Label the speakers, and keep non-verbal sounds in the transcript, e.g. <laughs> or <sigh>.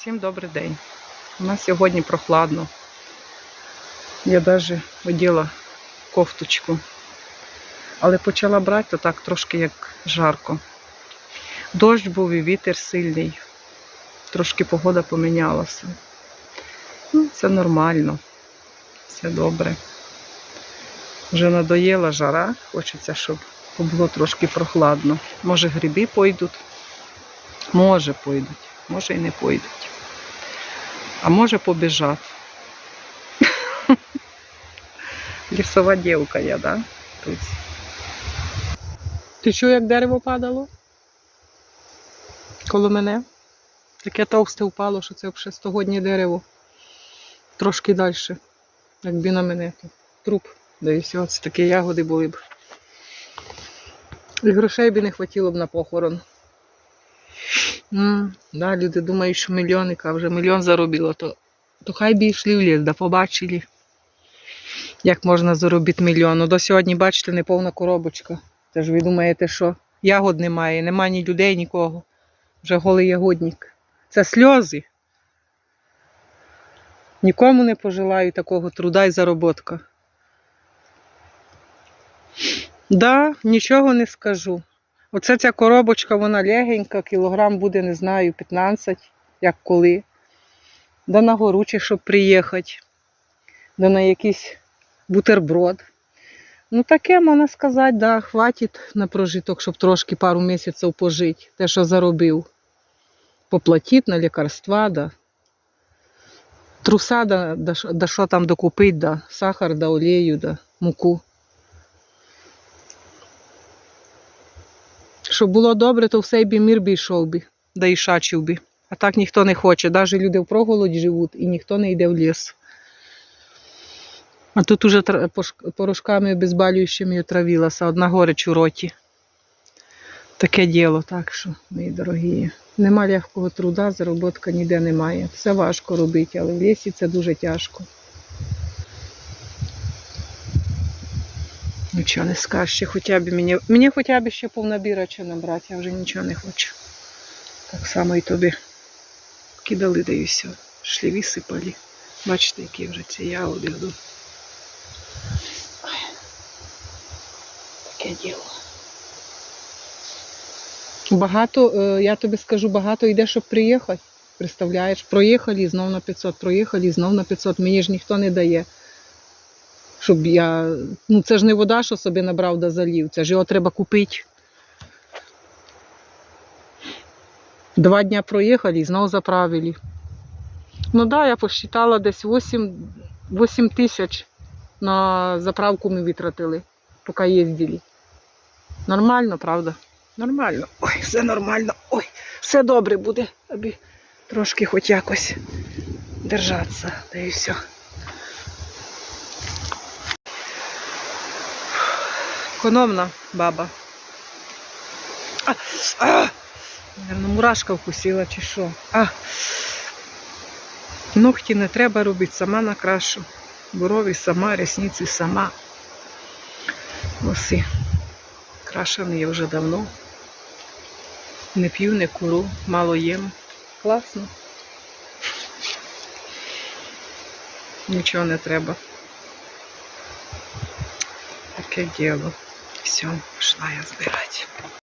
Speaker 1: всім добрий день. У нас сьогодні прохладно. Я навіть оділа кофточку. Але почала брати, то так трошки як жарко. Дощ був і вітер сильний. Трошки погода помінялася. Ну, це нормально. Все добре. Вже надоїла жара, хочеться, щоб було трошки прохладно. Може гриби пойдуть, може пойдуть, може і не пойдуть. А може побіжать. <laughs> Лісова дівка я, да? Тут. Ти чув, як дерево падало? Коло мене? Таке товсте впало, що це вже стогоднє дерево. Трошки далі. Якби на мене, труп. Да і такі ягоди були б. І грошей би не хватило б на похорон. Да, люди думають, що мільйонник, а вже мільйон заробило, то, то хай би йшли в ліс, да побачили, як можна заробити мільйон. До сьогодні, бачите, неповна коробочка. Тож ви думаєте, що ягод немає, немає ні людей, нікого. Вже голий ягодник. Це сльози. Нікому не пожелаю такого труда і зароботка. Да, нічого не скажу. Оце ця коробочка, вона легенька, кілограм буде, не знаю, 15, як коли. Да на горуче, щоб приїхати. Да на якийсь бутерброд. Ну, таке можна сказати, да, хватить на прожиток, щоб трошки пару місяців пожити. Те, що заробив. Поплатить на лікарства, да. Труса, да, да, да що там докупить, да. Сахар, да, олію, да, муку. Щоб було добре, то все б мір би йшов би, да і шачив би. А так ніхто не хоче. Навіть люди в проголоді живуть і ніхто не йде в ліс. А тут уже порошками обезболюючими отравилася, одна горечь у роті. Таке діло, так що, мої дорогі. Нема легкого труда, заробітка ніде немає. Все важко робити, але в лісі це дуже тяжко. Нічого не скажеш, ще хоча б мені, мені хоча б ще повнабірача набрати, я вже нічого не хочу. Так само і тобі кидали, да і все. Шлі висипали. Бачите, які вже ці ягоди йдуть. Таке діло. Багато, е, я тобі скажу, багато йде, щоб приїхати. Представляєш, проїхали знов на 500, проїхали знов на 500. Мені ж ніхто не дає. Щоб я. Ну це ж не вода, що собі набрав да залів. Це ж його треба купити. Два дня проїхали і знов заправили. Ну так, да, я посчитала десь 8, 8 тисяч на заправку ми витратили, поки їздили. Нормально, правда? Нормально. Ой, все нормально. Ой, все добре буде, аби трошки хоч якось держатися, та і все. Економна баба. А, а, Наверно, мурашка вкусила чи що. А. Ногті не треба робити, сама накрашу. Брові сама, ресниці сама. Ось і крашений я вже давно. Не п'ю, не куру, мало їм. Класно. Нічого не треба. Таке діло. Все, пошла я збирати.